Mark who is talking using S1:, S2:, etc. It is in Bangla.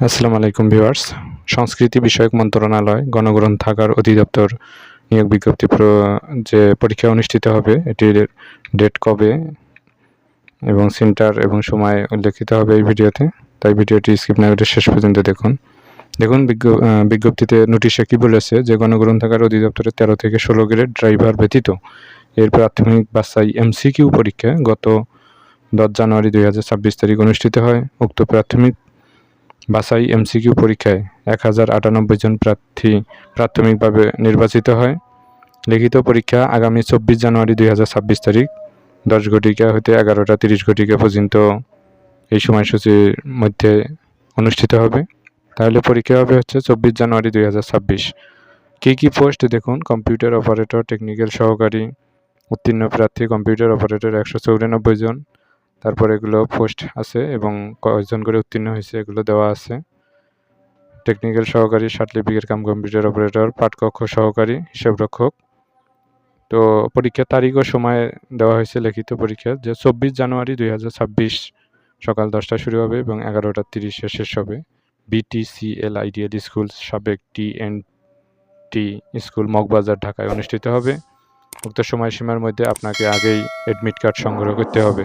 S1: আসসালামু আলাইকুম ভিউয়ার্স। সংস্কৃতি বিষয়ক মন্ত্রণালয় গণগ্রন্থাগার অধিদপ্তর নিয়োগ বিজ্ঞপ্তি যে পরীক্ষা অনুষ্ঠিত হবে, এটির ডেট কবে এবং সেন্টার এবং সময় উল্লেখিত হবে এই ভিডিওতে। তাই ভিডিওটি স্কিপ না শেষ পর্যন্ত দেখুন। দেখুন বিজ্ঞ- বিজ্ঞপ্তিতে নোটিশে কি বলেছে যে গণগ্রন্থাগার অধিদপ্তরের তেরো থেকে ষোলো গ্রেড ড্রাইভার ব্যতীত এর প্রাথমিক বাছাই এমসিকিউ পরীক্ষা গত দশ জানুয়ারি দুই হাজার ছাব্বিশ তারিখ অনুষ্ঠিত হয়। উক্ত প্রাথমিক বাছাই এমসিকিউ পরীক্ষায় এক হাজার আটানব্বই জন প্রার্থী প্রাথমিকভাবে নির্বাচিত হয়। লিখিত পরীক্ষা আগামী চব্বিশ জানুয়ারি দুই হাজার ছাব্বিশ তারিখ, দশ ঘটিকা হতে এগারোটা তিরিশ ঘটিকা পর্যন্ত এই সময়সূচির মধ্যে অনুষ্ঠিত হবে। তাহলে পরীক্ষা হবে হচ্ছে চব্বিশ জানুয়ারি দুই হাজার ছাব্বিশ। কী কী পোস্ট দেখুন? কম্পিউটার অপারেটর, টেকনিক্যাল সহকারী, উত্তীর্ণ প্রার্থী, কম্পিউটার অপারেটর একশো চৌরানব্বই জন তারপর এগুলো পোস্ট আছে এবং কয়েকজন করে উত্তীর্ণ হয়েছে, এগুলো দেওয়া আছে। টেকনিক্যাল সহকারী সার্টিফিকেট কাম কম্পিউটার অপারেটর পাঠকক্ষ সহকারী, হিসাবরক্ষক। তো পরীক্ষার তারিখ ও সময় দেওয়া হয়েছে লিখিত পরীক্ষা যে চব্বিশ জানুয়ারি দুই হাজার ছাব্বিশ সকাল দশটায় শুরু হবে এবং এগারোটা তিরিশে শেষ হবে। বিটিসিএল আইডিয়াল স্কুল সাবেক T N T school Moghbazar ঢাকায় অনুষ্ঠিত হবে। উক্ত সময়সীমার মধ্যে আপনাকে আগেই অ্যাডমিট কার্ড সংগ্রহ করতে হবে।